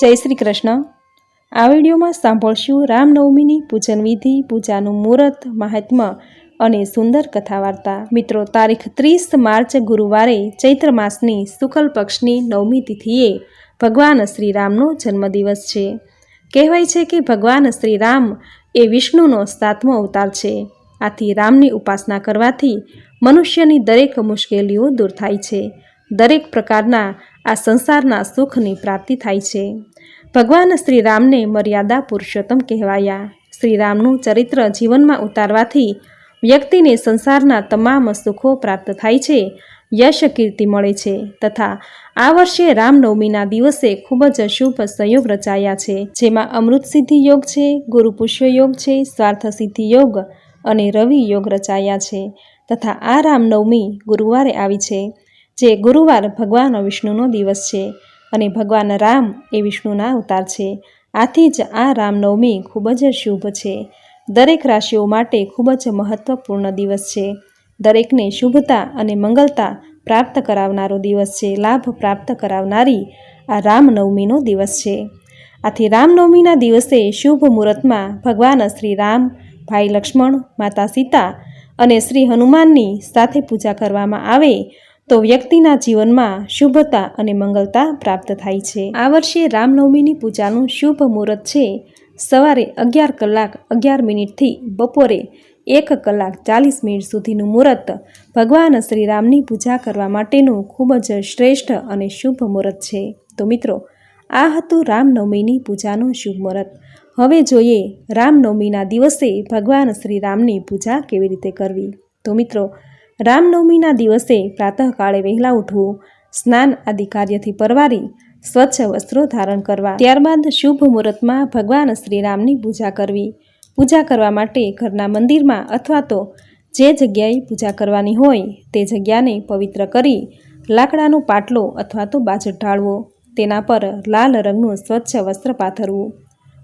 જય શ્રી કૃષ્ણ. આ વિડીયોમાં સાંભળશું રામનવમીની પૂજન વિધિ પૂજાનું મુહૂર્ત મહાત્મ્ય અને સુંદર કથા વાર્તા મિત્રો, તારીખ ત્રીસ માર્ચ ગુરુવારે ચૈત્ર માસની શુક્લ પક્ષની નવમી તિથિએ ભગવાન શ્રી રામનો જન્મદિવસ છે. કહેવાય છે કે ભગવાન શ્રી રામ એ વિષ્ણુનો સાતમો અવતાર છે. આથી રામની ઉપાસના કરવાથી મનુષ્યની દરેક મુશ્કેલીઓ દૂર થાય છે. દરેક પ્રકારના આ સંસારના સુખની પ્રાપ્તિ થાય છે. ભગવાન શ્રી રામને મર્યાદા પુરુષોત્તમ કહેવાયા. શ્રી રામનું ચરિત્ર જીવનમાં ઉતારવાથી વ્યક્તિને સંસારના તમામ સુખો પ્રાપ્ત થાય છે, યશ કીર્તિ મળે છે તથા આ વર્ષે રામનવમીના દિવસે ખૂબ જ શુભ સંયોગ રચાયા છે, જેમાં અમૃત સિદ્ધિ યોગ છે, ગુરુ પુષ્ય યોગ છે, સ્વાર્થ સિદ્ધિ યોગ અને રવિ યોગ રચાયા છે તથા આ રામનવમી ગુરુવારે આવી છે. જે ગુરુવાર ભગવાન વિષ્ણુનો દિવસ છે અને ભગવાન રામ એ વિષ્ણુના અવતાર છે. આથી જ આ રામનવમી ખૂબ જ શુભ છે. દરેક રાશિઓ માટે ખૂબ જ મહત્વપૂર્ણ દિવસ છે. દરેકને શુભતા અને મંગલતા પ્રાપ્ત કરાવનારો દિવસ છે. લાભ પ્રાપ્ત કરાવનારી આ રામનવમીનો દિવસ છે. આથી રામનવમીના દિવસે શુભ મુહૂર્તમાં ભગવાન શ્રી રામ, ભાઈ લક્ષ્મણ, માતા સીતા અને શ્રી હનુમાનની સાથે પૂજા કરવામાં આવે તો વ્યક્તિના જીવનમાં શુભતા અને મંગલતા પ્રાપ્ત થાય છે. આ વર્ષે રામનવમીની પૂજાનું શુભ મુહૂર્ત છે. સવારે અગિયાર કલાક અગિયાર મિનિટથી બપોરે એક કલાક ચાલીસ મિનિટ સુધીનું મુહૂર્ત ભગવાન શ્રી રામની પૂજા કરવા માટેનું ખૂબ જ શ્રેષ્ઠ અને શુભ મુહૂર્ત છે. તો મિત્રો, આ હતું રામનવમીની પૂજાનું શુભ મુહૂર્ત. હવે જોઈએ રામનવમીના દિવસે ભગવાન શ્રી રામની પૂજા કેવી રીતે કરવી. તો મિત્રો રામનવમીના દિવસે પ્રાતઃકાળે વહેલા ઉઠવું, સ્નાન આદિ કાર્યથી પરવારી, સ્વચ્છ વસ્ત્રો ધારણ કરવા. ત્યારબાદ શુભ મુહૂર્તમાં ભગવાન શ્રી રામની પૂજા કરવી. પૂજા કરવા માટે ઘરના મંદિરમાં અથવા તો જે જગ્યાએ પૂજા કરવાની હોય તે જગ્યાને પવિત્ર કરી, લાકડાનો પાટલો અથવા તો બાજટ ઢાળવો. તેના પર લાલ રંગનું સ્વચ્છ વસ્ત્ર પાથરવું.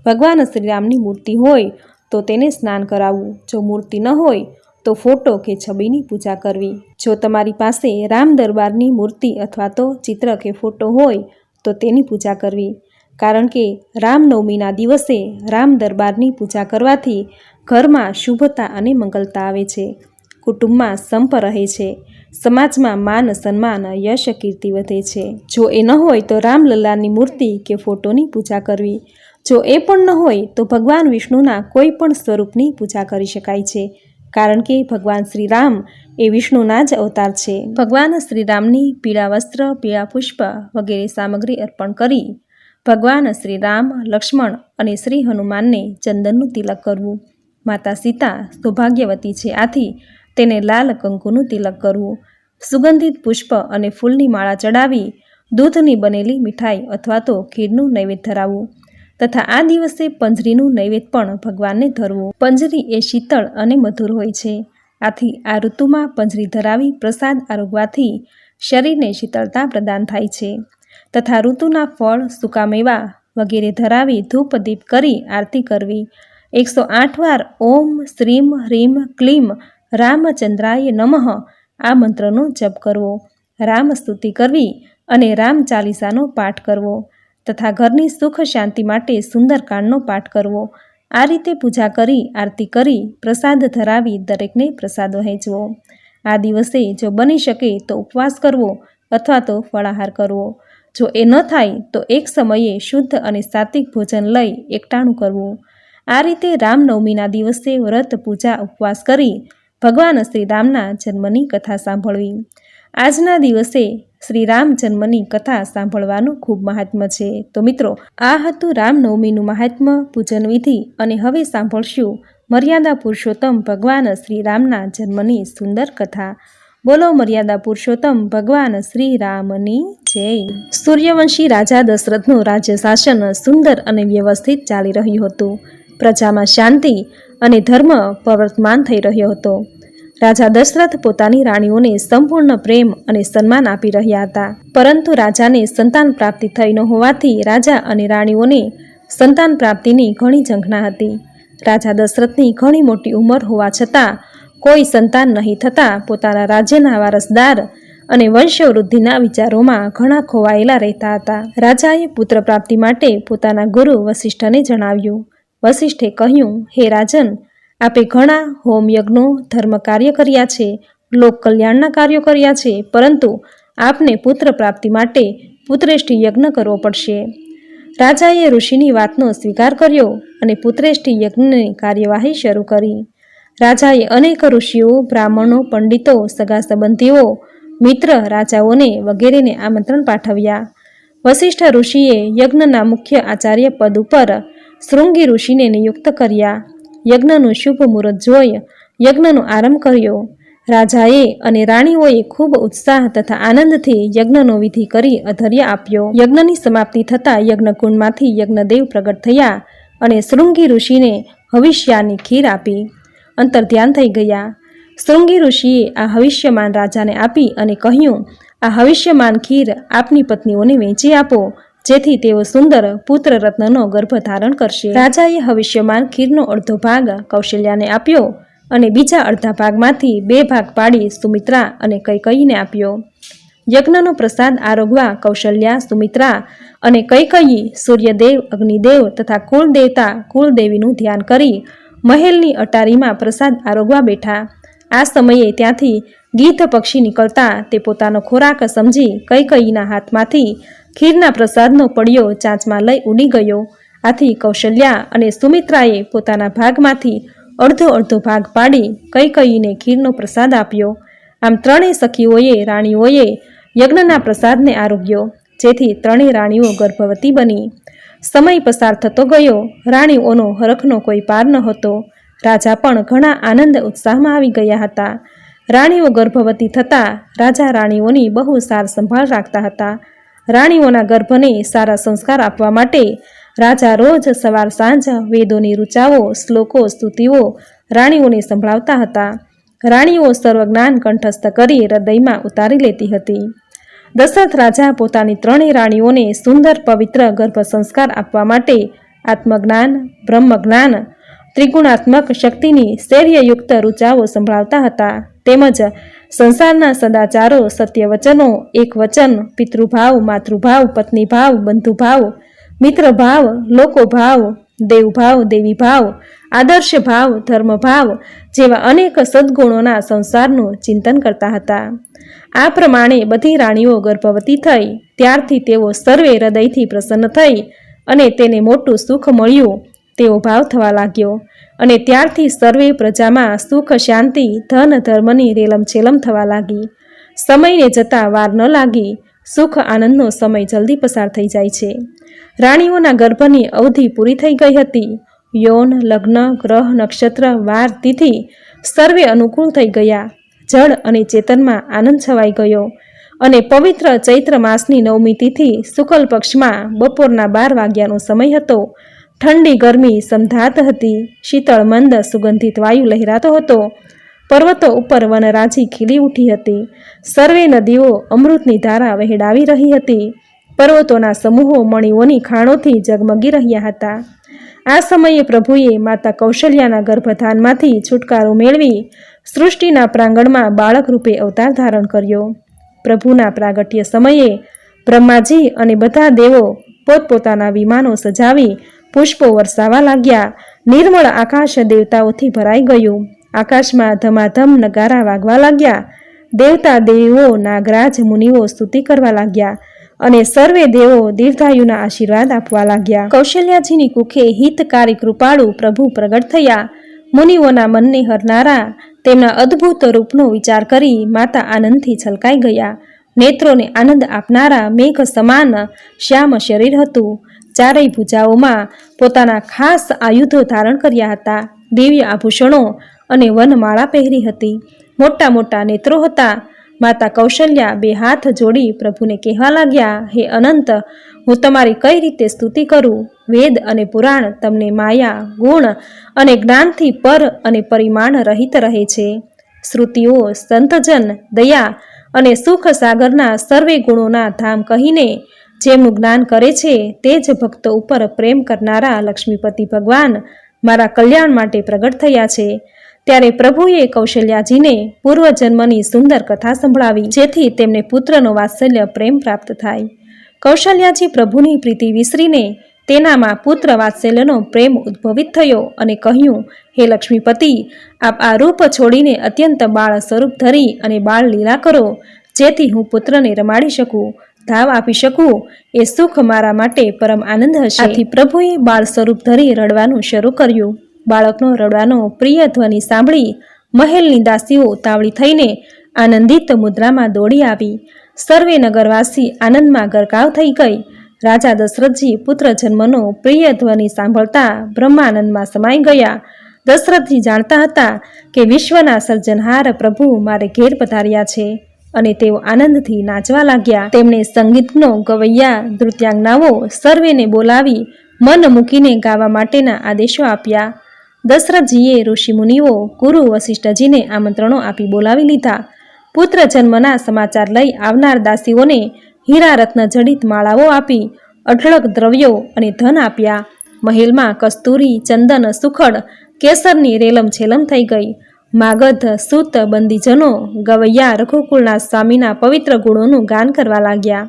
ભગવાન શ્રીરામની મૂર્તિ હોય તો તેને સ્નાન કરાવવું. જો મૂર્તિ ન હોય તો ફોટો કે છબીની પૂજા કરવી. જો તમારી પાસે રામ દરબારની મૂર્તિ અથવા તો ચિત્ર કે ફોટો હોય, તો તેની પૂજા કરવી. કારણ કે રામનવમીના દિવસે રામ દરબારની પૂજા કરવાથી ઘરમાં શુભતા અને મંગલતા આવે છે. કુટુંબમાં સંપ રહે છે. સમાજમાં માન, સન્માન, યશ, કીર્તિ વધે છે. જો એ ન હોય, તો રામલલ્લાની મૂર્તિ કે ફોટોની પૂજા કરવી. જો એ પણ ન હોય, તો ભગવાન વિષ્ણુના કોઈ પણ સ્વરૂપની પૂજા કરી શકાય છે. કારણ કે ભગવાન શ્રી રામ એ વિષ્ણુના જ અવતાર છે. ભગવાન શ્રી રામની પીળા વસ્ત્ર, પીળા પુષ્પ વગેરે સામગ્રી અર્પણ કરી ભગવાન શ્રી રામ લક્ષ્મણ અને શ્રી હનુમાનને ચંદનનું તિલક કરવું. માતા સીતા સૌભાગ્યવતી છે. આથી તેને લાલ કંકુનું તિલક કરવું. સુગંધિત પુષ્પ અને ફૂલની માળા ચડાવી દૂધની બનેલી મીઠાઈ અથવા તો ખીરનું નૈવેદ્ય ધરાવવું. તથા આ દિવસે પંજરીનું નૈવેદ્ય પણ ભગવાનને ધરવું. પંજરી એ શીતળ અને મધુર હોય છે. આથી આ ઋતુમાં પંજરી ધરાવી પ્રસાદ આરોગવાથી શરીરને શીતળતા પ્રદાન થાય છે. તથા ઋતુના ફળ, સૂકા મેવા વગેરે ધરાવી ધૂપ દીપ કરી આરતી કરવી. એકસો આઠ વાર ઓમ શ્રીમ હ્રીમ ક્લીમ રામચંદ્રાય નમઃ આ મંત્રનો જપ કરવો. રામ સ્તુતિ કરવી અને રામ ચાલીસાનો પાઠ કરવો. તથા ઘરની સુખ શાંતિ માટે સુંદરકાંડનો પાઠ કરવો. આ રીતે પૂજા કરી, આરતી કરી, પ્રસાદ ધરાવી દરેકને પ્રસાદ વહેંચવો. આ દિવસે જો બની શકે તો ઉપવાસ કરવો અથવા તો ફળાહાર કરવો. જો એ ન થાય તો એક સમયે શુદ્ધ અને સાત્વિક ભોજન લઈ એકટાણું કરવું. આ રીતે રામનવમીના દિવસે વ્રત, પૂજા, ઉપવાસ કરી ભગવાન શ્રી રામના જન્મની કથા સાંભળવી. આજના દિવસે શ્રી રામ જન્મની કથા સાંભળવાનું ખૂબ મહાત્મ્ય છે. તો મિત્રો, આ હતું રામનવમીનું મહાત્મ્ય પૂજન વિધિ અને હવે સાંભળશું મર્યાદા પુરુષોત્તમ ભગવાન શ્રી રામના જન્મની સુંદર કથા. બોલો મર્યાદા પુરુષોત્તમ ભગવાન શ્રી રામની જય. સૂર્યવંશી રાજા દશરથનું રાજ્ય શાસન સુંદર અને વ્યવસ્થિત ચાલી રહ્યું હતું. પ્રજામાં શાંતિ અને ધર્મ પ્રવર્તમાન થઈ રહ્યો હતો. રાજા દશરથ પોતાની રાણીઓને સંપૂર્ણ પ્રેમ અને સન્માન આપી રહ્યા હતા. પરંતુ રાજાને સંતાન પ્રાપ્તિ થઈ ન હોવાથી રાજા અને રાણીઓને સંતાન પ્રાપ્તિની ઘણી ઝંખના હતી. રાજા દશરથની ઘણી મોટી ઉંમર હોવા છતાં કોઈ સંતાન નહીં થતાં પોતાના રાજ્યના વારસદાર અને વંશવૃદ્ધિના વિચારોમાં ઘણા ખોવાયેલા રહેતા હતા. રાજાએ પુત્ર પ્રાપ્તિ માટે પોતાના ગુરુ વસિષ્ઠને જણાવ્યું. વસિષ્ઠે કહ્યું, હે રાજન આપે ઘણા હોમ યજ્ઞો ધર્મ કાર્ય કર્યા છે, લોક કલ્યાણના કાર્યો કર્યા છે, પરંતુ આપને પુત્ર પ્રાપ્તિ માટે પુત્રેષ્ઠી યજ્ઞ કરવો પડશે. રાજાએ ઋષિની વાતનો સ્વીકાર કર્યો અને પુત્રેષ્ઠી યજ્ઞની કાર્યવાહી શરૂ કરી. રાજાએ અનેક ઋષિઓ, બ્રાહ્મણો, પંડિતો, સગા સંબંધીઓ, મિત્ર રાજાઓને વગેરેને આમંત્રણ પાઠવ્યા. વસિષ્ઠ ઋષિએ યજ્ઞના મુખ્ય આચાર્ય પદ ઉપર શૃંગી ઋષિને નિયુક્ત કર્યા. યજ્ઞનું શુભ મુહૂર્ત જોઈ યજ્ઞનો આરંભ કર્યો. રાજાએ અને રાણીઓએ ખૂબ ઉત્સાહ તથા આનંદથી યજ્ઞનો વિધિ કરી અધર્ય આપ્યો. યજ્ઞની સમાપ્તિ થતાં યજ્ઞકુંડમાંથી યજ્ઞદેવ પ્રગટ થયા અને શૃંગી ઋષિને હવિષ્યાની ખીર આપી. અંતર ધ્યાન થઈ ગયા. શૃંગી ઋષિએ આ હવિષ્યમાન રાજાને આપી અને કહ્યું, આ હવિષ્યમાન ખીર આપની પત્નીઓને વેચી આપો. જેથી તેઓ સુંદર પુત્ર રત્નનો ગર્ભ ધારણ કરશે. રાજાએ હવિષ્યમાન ખીરનો અડધો ભાગ કૌશલ્યાને આપ્યો અને બીજા અડધા ભાગમાંથી બે ભાગ પાડી સુમિત્રા અને કૈકયીને આપ્યો. યજ્ઞનો પ્રસાદ આરોગવા કૌશલ્યા, સુમિત્રા અને કૈકયી, સૂર્યદેવ, અગ્નિદેવ તથા કુળદેવતા કુળદેવીનું ધ્યાન કરી મહેલની અટારીમાં પ્રસાદ આરોગવા બેઠા. આ સમયે ત્યાંથી ગીધ પક્ષી નીકળતા તે પોતાનો ખોરાક સમજી કૈકયીના હાથમાંથી ખીરના પ્રસાદનો પડ્યો ચાંચમાં લઈ ઉડી ગયો. આથી કૌશલ્યા અને સુમિત્રાએ પોતાના ભાગમાંથી અડધો અડધો ભાગ પાડી કઈ કઈને ખીરનો પ્રસાદ આપ્યો. આમ ત્રણેય સખીઓએ, રાણીઓએ યજ્ઞના પ્રસાદને આરોગ્યો, જેથી ત્રણેય રાણીઓ ગર્ભવતી બની. સમય પસાર થતો ગયો. રાણીઓનો હરખનો કોઈ પાર ન હતો. રાજા પણ ઘણા આનંદ ઉત્સાહમાં આવી ગયા હતા. રાણીઓ ગર્ભવતી થતાં રાજા રાણીઓની બહુ સાર સંભાળ રાખતા હતા. રાણીઓના ગર્ભને સારા સંસ્કાર આપવા માટે રાજા રોજ સવાર સાંજ વેદોની રૂચાઓ શ્લોકો, સ્તુતિઓ રાણીઓને સંભળાવતા હતા. રાણીઓ સર્વજ્ઞાન કંઠસ્થ કરી હૃદયમાં ઉતારી લેતી હતી. દશરથ રાજા પોતાની ત્રણેય રાણીઓને સુંદર પવિત્ર ગર્ભ સંસ્કાર આપવા માટે આત્મજ્ઞાન, બ્રહ્મજ્ઞાન, ત્રિગુણાત્મક શક્તિની શૈર્યયુક્ત રૂચાઓ સંભળાવતા હતા. તેમજ સંસારના સદાચારો સત્ય વચનો એક વચન પિતૃભાવ, માતૃભાવ, પત્નીભાવ, બંધુભાવ, મિત્રભાવ, લોકોભાવ, દેવભાવ, દેવીભાવ આદર્શ ભાવ ધર્મભાવ જેવા અનેક સદ્ગુણોના સંસારનું ચિંતન કરતા હતા. આ પ્રમાણે બધી રાણીઓ ગર્ભવતી થઈ, ત્યારથી તેઓ સર્વે હૃદયથી પ્રસન્ન થઈ અને તેને મોટું સુખ મળ્યું. તેવો ભાવ થવા લાગ્યો અને ત્યારથી સર્વે પ્રજામાં સુખ, શાંતિ, ધન, ધર્મની રેલમછેલમ થવા લાગી. સમયને જતાં વાર ન લાગી. સુખ, આનંદનો સમય જલ્દી પસાર થઈ જાય છે. રાણીઓના ગર્ભની અવધિ પૂરી થઈ ગઈ હતી. યૌન, લગ્ન, ગ્રહ, નક્ષત્ર, વાર, તિથિ સર્વે અનુકૂળ થઈ ગયા. જળ અને ચેતનમાં આનંદ છવાઈ ગયો અને પવિત્ર ચૈત્ર માસની નવમી તિથિ શુકલ પક્ષમાં બપોરના બાર વાગ્યાનો સમય હતો. ઠંડી ગરમી સમધાત હતી. શીતળ મંદ સુગંધિત વાયુ લહેરાતો હતો. પર્વતો ઉપર વનરાજી ખીલી ઉઠી હતી. સર્વે નદીઓ અમૃતની ધારા વહેડાવી રહી હતી. પર્વતોના સમૂહો મણીઓની ખાણોથી જગમગી રહ્યા હતા. આ સમયે પ્રભુએ માતા કૌશલ્યાના ગર્ભધાનમાંથી છુટકારો મેળવી સૃષ્ટિના પ્રાંગણમાં બાળક રૂપે અવતાર ધારણ કર્યો. પ્રભુના પ્રાગટ્ય સમયે બ્રહ્માજી અને બધા દેવો પોતપોતાના વિમાનો સજાવી પુષ્પો વરસાવા લાગ્યા. નિર્મળ આકાશ દેવતાઓથી ભરાઈ ગયું. આકાશમાં ધમાધમ નગારા વાગવા લાગ્યા. દેવતા દેવીઓ, નાગરાજ, મુનિઓ સ્તુતિ કરવા લાગ્યા અને સર્વે દેવો દીર્ઘાયુના આશીર્વાદ આપવા લાગ્યા. કૌશલ્યાજીની કુખે હિતકારી કૃપાળુ પ્રભુ પ્રગટ થયા. મુનિઓના મનને હરનારા તેમના અદ્ભુત રૂપનો વિચાર કરી માતા આનંદથી છલકાઈ ગયા. નેત્રોને આનંદ આપનારા મેઘ સમાન શ્યામ શરીર હતું. ચારેય ભુજાઓમાં પોતાના ખાસ આયુધો ધારણ કર્યા હતા. દિવ્ય આભૂષણો અને વનમાળા પહેરી હતી. મોટા મોટા નેત્રો હતા. માતા કૌશલ્યા બે હાથ જોડી પ્રભુને કહેવા લાગ્યા, હે અનંત, હું તમારી કઈ રીતે સ્તુતિ કરું? વેદ અને પુરાણ તમને માયા, ગુણ અને જ્ઞાનથી પર અને પરિમાણ રહિત રહે છે. શ્રુતિઓ, સંતજન, દયા અને સુખ સાગરના સર્વે ગુણોના ધામ કહીને જેમનું જ્ઞાન કરે છે, તે જ ભક્તો ઉપર પ્રેમ કરનારા લક્ષ્મીપતિ ભગવાન મારા કલ્યાણ માટે પ્રગટ થયા છે. ત્યારે પ્રભુએ કૌશલ્યાજીને પૂર્વજન્મની સુંદર કથા સંભળાવી, જેથી તેમને પુત્રનો વાત્સલ્ય પ્રેમ પ્રાપ્ત થાય. કૌશલ્યાજી પ્રભુની પ્રીતિ વિસરીને તેનામાં પુત્ર વાત્સલ્યનો પ્રેમ ઉદ્ભવિત થયો અને કહ્યું, હે લક્ષ્મીપતિ, આપ આ રૂપ છોડીને અત્યંત બાળ સ્વરૂપ ધરી અને બાળ લીલા કરો, જેથી હું પુત્રને રમાડી શકું. ધાવ આપી શકું? એ સુખ મારા માટે પરમ આનંદ હશે. પ્રભુએ બાળ સ્વરૂપ ધરી રડવાનું શરૂ કર્યું. બાળકનો રડવાનો પ્રિય ધ્વનિ સાંભળી મહેલની દાસીઓ તાવડી થઈને આનંદિત મુદ્રામાં દોડી આવી. સર્વે નગરવાસી આનંદમાં ગરકાવ થઈ ગઈ. રાજા દશરથજી પુત્ર જન્મનો પ્રિય ધ્વનિ સાંભળતા બ્રહ્માનંદમાં સમાઈ ગયા. દશરથજી જાણતા હતા કે વિશ્વના સર્જનહાર પ્રભુ મારે ઘેર પધાર્યા છે. અને તેઓ આનંદથી નાચવા લાગ્યા. તેમણે સંગીતનો ગવૈયા, નૃત્યાંગનાઓ સર્વેને બોલાવી મન મૂકીને ગાવા માટેના આદેશો આપ્યા. દશરથજીએ ઋષિમુનિઓ, ગુરુ વશિષ્ઠજીને આમંત્રણો આપી બોલાવી લીધા. પુત્ર જન્મના સમાચાર લઈ આવનાર દાસીઓને હીરા રત્ન જડિત માળાઓ આપી, અઢળક દ્રવ્યો અને ધન આપ્યા. મહેલમાં કસ્તુરી, ચંદન, સુખડ, કેસરની રેલમ છેલમ થઈ ગઈ. માગધ સૂત બંદીજનો ગવૈયા રઘુકુળના સ્વામીના પવિત્ર ગુણોનું ગાન કરવા લાગ્યા.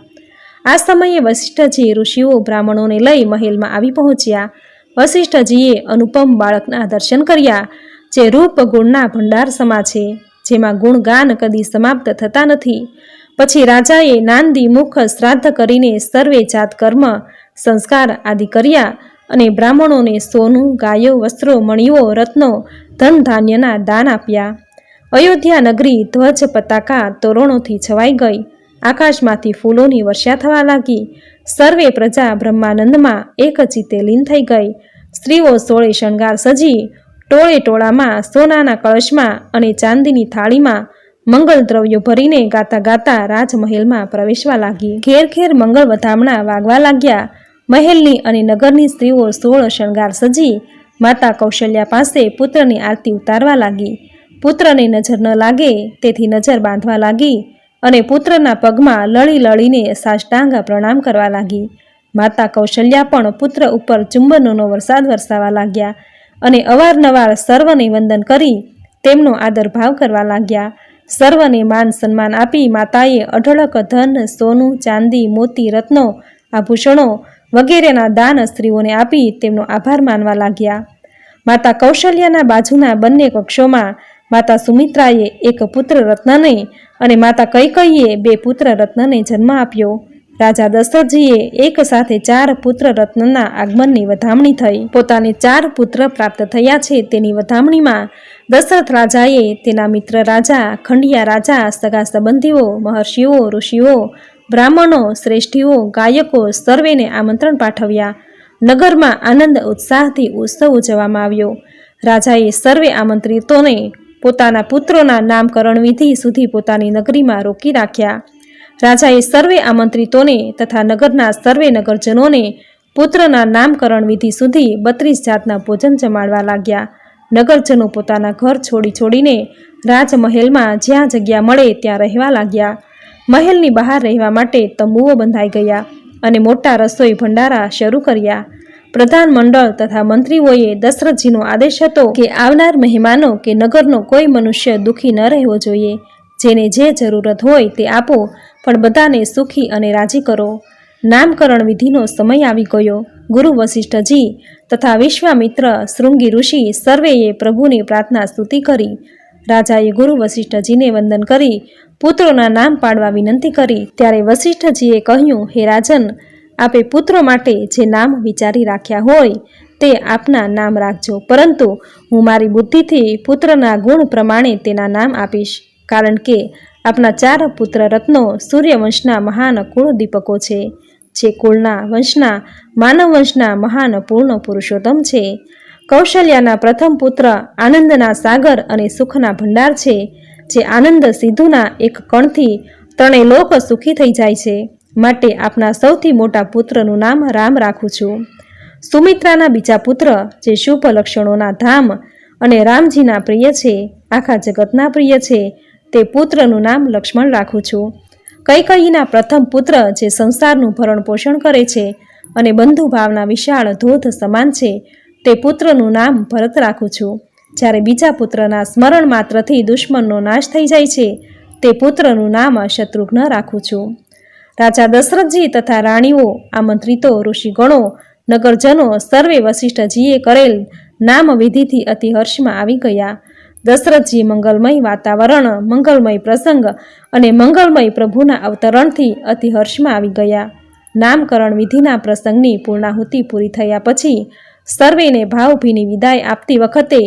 આ સમયે વશિષ્ઠજી ઋષિઓ બ્રાહ્મણોને લઈ મહેલમાં આવી પહોંચ્યા. વશિષ્ઠજીએ અનુપમ બાળકના દર્શન કર્યા, જે રૂપ ગુણના ભંડાર સમા છે, જેમાં ગુણગાન કદી સમાપ્ત થતા નથી. પછી રાજાએ નાંદી મુખ શ્રાદ્ધ કરીને સર્વે જાત કર્મ, સંસ્કાર આદિ કર્યા. અને બ્રાહ્મણોને સોનું, ગાયો, વસ્ત્રો, મણીઓ, રત્નો, ધન ધાન્યના દાન આપ્યા. અયોધ્યા નગરી ધ્વજ પતાકા તોરણોથી છવાઈ ગઈ. આકાશમાંથી ફૂલોની વર્ષા થવા લાગી. સર્વે પ્રજા બ્રહ્માનંદમાં એક ચિત્તે લીન થઈ ગઈ. સ્ત્રીઓ સોળે શણગાર સજી. ટોળે ટોળામાં સોનાના કળશમાં અને ચાંદીની થાળીમાં મંગળ દ્રવ્યો ભરીને ગાતા ગાતા રાજમહેલમાં પ્રવેશવા લાગી. ઘેર ઘેર મંગળ વધામણા વાગવા લાગ્યા. મહેલની અને નગરની સ્ત્રીઓ સોળ શણગાર સજી, માતા કૌશલ્યા પાસે પુત્રની આરતી ઉતારવા લાગી. પુત્રને નજર ન લાગે, તેથી નજર બાંધવા લાગી અને પુત્રના પગમાં લળી લળીને સાષ્ટાંગ પ્રણામ કરવા લાગી. માતા કૌશલ્યા પણ પુત્ર ઉપર ચુંબનોનો વરસાદ વરસાવા લાગ્યા અને અવારનવાર સર્વને વંદન કરી તેમનો આદર ભાવ કરવા લાગ્યા. સર્વને માન સન્માન આપી માતાએ અઢળક ધન, સોનું, ચાંદી, મોતી, રત્નો, આભૂષણો વગેરેના દાન સ્ત્રીઓને આપી તેમનો આભાર માનવા લાગ્યા. માતા કૌશલ્યાના બાજુના બંને કક્ષોમાં માતા સુમિત્રાએ એક પુત્ર રત્નને અને માતા કૈકૈયે બે પુત્ર રત્નને જન્મ આપ્યો. રાજા દશરથજીએ એક સાથે ચાર પુત્ર રત્નના આગમનની વધામણી થઈ. પોતાને ચાર પુત્ર પ્રાપ્ત થયા છે તેની વધામણીમાં દશરથ રાજાએ તેના મિત્ર રાજા, ખંડિયા રાજા, સગા સંબંધીઓ, મહર્ષિઓ, ઋષિઓ બ્રાહ્મણો, શ્રેષ્ઠીઓ, ગાયકો સર્વેને આમંત્રણ પાઠવ્યા. નગરમાં આનંદ ઉત્સાહથી ઉત્સવ ઉજવવામાં આવ્યો. રાજાએ સર્વે આમંત્રિતોને પોતાના પુત્રોના નામકરણ વિધિ સુધી પોતાની નગરીમાં રોકી રાખ્યા રાજાએ સર્વે આમંત્રિતોને તથા નગરના સર્વે નગરજનોને પુત્રના નામકરણ વિધિ સુધી બત્રીસ જાતના ભોજન જમાડવા લાગ્યા. નગરજનો પોતાના ઘર છોડી છોડીને રાજમહેલમાં જ્યાં જગ્યા મળે ત્યાં રહેવા લાગ્યા. મહેલની બહાર રહેવા માટે તંબુઓ બંધાઈ ગયા અને મોટા રસોઈ ભંડારા શરૂ કર્યા. પ્રધાન મંડળ તથા મંત્રીઓએ દશરથજીનો આદેશ હતો કે આવનાર મહેમાનો કે નગરનો કોઈ મનુષ્ય દુઃખી ન રહેવો જોઈએ. જેને જે જરૂરત હોય તે આપો, પણ બધાને સુખી અને રાજી કરો. નામકરણ વિધિનો સમય આવી ગયો. ગુરુ વશિષ્ઠજી તથા વિશ્વામિત્ર શૃંગી ઋષિ સર્વેએ પ્રભુની પ્રાર્થના સ્તુતિ કરી. રાજાએ ગુરુ વશિષ્ઠજીને વંદન કરી પુત્રોના નામ પાડવા વિનંતી કરી. ત્યારે વશિષ્ઠજીએ કહ્યું, હે રાજન, આપે પુત્રો માટે જે નામ વિચારી રાખ્યા હોય, તે આપના નામ રાખજો. પરંતુ હું મારી બુદ્ધિથી પુત્રના ગુણ પ્રમાણે તેના નામ આપીશ. કારણ કે આપના ચાર પુત્ર રત્નો સૂર્યવંશના મહાન કુળ દીપકો છે, જે કુળના વંશના, માનવ વંશના મહાન પૂર્ણ પુરુષોત્તમ છે. કૌશલ્યાના પ્રથમ પુત્ર આનંદના સાગર અને સુખના ભંડાર છે. જે આનંદ સિદ્ધુના એક કણથી ત્રણેય લોક સુખી થઈ જાય છે. માટે આપના સૌથી મોટા પુત્રનું નામ રામ રાખું છું. સુમિત્રાના બીજા પુત્ર, જે શુભ લક્ષણોના ધામ અને રામજીના પ્રિય છે, આખા જગતના પ્રિય છે, તે પુત્રનું નામ લક્ષ્મણ રાખું છું. કૈકયીના પ્રથમ પુત્ર, જે સંસારનું ભરણ પોષણ કરે છે અને બંધુભાવના વિશાળ ધોધ સમાન છે, તે પુત્રનું નામ ભરત રાખું છું. જ્યારે બીજા પુત્રના સ્મરણ માત્રથી દુશ્મનનો નાશ થઈ જાય છે, તે પુત્રનું નામ શત્રુઘ્ન રાખું છું. રાજા દશરથજી તથા રાણીઓ, આમંત્રિતો, ઋષિગણો, નગરજનો, સર્વે વશિષ્ઠજીએ કરેલ નામ વિધિથી અતિ હર્ષમાં આવી ગયા. દશરથજી મંગલમય વાતાવરણ, મંગલમય પ્રસંગ અને મંગલમય પ્રભુના અવતરણથી અતિ હર્ષમાં આવી ગયા. નામકરણ વિધિના પ્રસંગની પૂર્ણાહુતિ પૂરી થયા પછી સર્વેને ભાવભીની વિદાય આપતી વખતે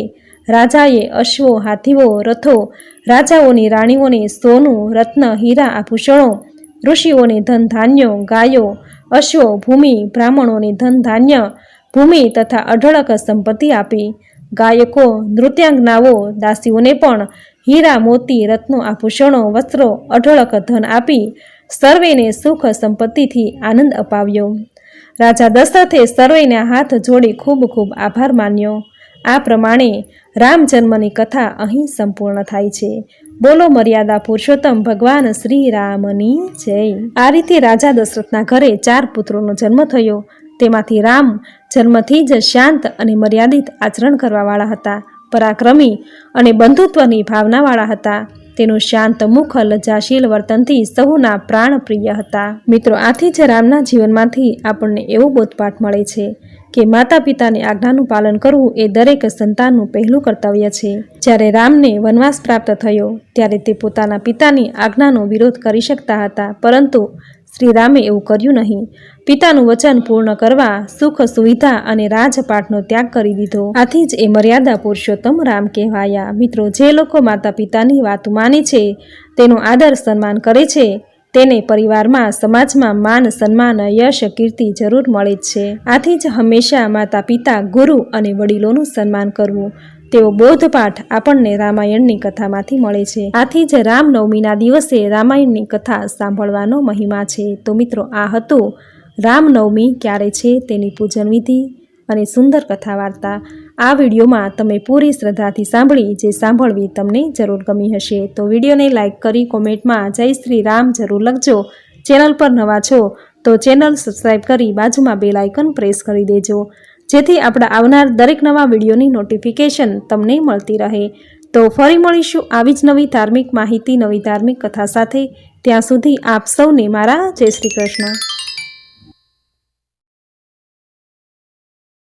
રાજાએ અશ્વો, હાથીઓ, રથો, રાજાઓની રાણીઓને સોનું, રત્ન, હીરા, આભૂષણો, ઋષિઓને ધન ધાન્યો ગાયો, અશ્વો, ભૂમિ, બ્રાહ્મણોને ધન ધાન્ય ભૂમિ તથા અઢળક સંપત્તિ આપી. ગાયકો, નૃત્યાંગનાઓ, દાસીઓને પણ હીરા, મોતી, રત્નો, આભૂષણો, વસ્ત્રો, અઢળક ધન આપી સર્વેને સુખ સંપત્તિથી આનંદ અપાવ્યો. રાજા દશરથે સર્વેના હાથ જોડી ખૂબ ખૂબ આભાર માન્યો. આ પ્રમાણે રામ જન્મની કથા અહીં સંપૂર્ણ થાય છે. બોલો મર્યાદા પુરુષોત્તમ ભગવાન શ્રી રામની જય. આ રીતે રાજા દશરથના ઘરે ચાર પુત્રોનો જન્મ થયો. તેમાંથી રામ જન્મથી જ શાંત અને મર્યાદિત આચરણ કરવાવાળા હતા, પરાક્રમી અને બંધુત્વની ભાવનાવાળા હતા. તેનું શાંત મુખ લજ્જાશીલ વર્તનથી સહુના પ્રાણ પ્રિય હતા. મિત્રો, આથી જ રામના જીવનમાંથી આપણને એવો બોધપાઠ મળે છે કે માતા પિતાની આજ્ઞાનું પાલન કરવું એ દરેક સંતાનનું પહેલું કર્તવ્ય છે. જ્યારે રામને વનવાસ પ્રાપ્ત થયો, ત્યારે તે પોતાના પિતાની આજ્ઞાનો વિરોધ કરી શકતા હતા, પરંતુ શ્રી રામે એવું કર્યું નહીં. પિતાનું વચન પૂર્ણ કરવા સુખ, સુવિધા અને રાજપાઠનો ત્યાગ કરી દીધો. આથી જ એ મર્યાદા પુરુષોત્તમ રામ કહેવાયા. મિત્રો, જે લોકો માતા પિતાની વાત માને છે, તેનું આદર સન્માન કરે છે તેને પરિવારમાં, સમાજમાં માન, સન્માન, યશ, કીર્તિ જરૂર મળે જ છે. આથી જ હંમેશા માતા પિતા ગુરુ અને વડીલોનું સન્માન કરવું. તેવો બોધપાઠ આપણને રામાયણની કથામાંથી મળે છે. આથી જ રામનવમીના દિવસે રામાયણની કથા સાંભળવાનો મહિમા છે. તો મિત્રો, આ હતું રામનવમી ક્યારે છે તેની પૂજન વિધિ અને સુંદર કથા વાર્તા આ વિડીયોમાં તમે પૂરી શ્રદ્ધાથી સાંભળી જે સાંભળવી તમને જરૂર ગમી હશે. તો વિડીયોને લાઇક કરી કોમેન્ટમાં જય શ્રી રામ જરૂર લખજો. ચેનલ પર નવા છો તો ચેનલ સબસ્ક્રાઈબ કરી બાજુમાં બેલ આઇકન પ્રેસ કરી દેજો. જેથી આપણા આવનાર દરેક નવા વિડીયોની નોટિફિકેશન તમને મળતી રહે. તો ફરી મળીશું આવી જ નવી ધાર્મિક માહિતી, નવી ધાર્મિક કથા સાથે. ત્યાં સુધી આપ સૌને મારા જય શ્રી કૃષ્ણ.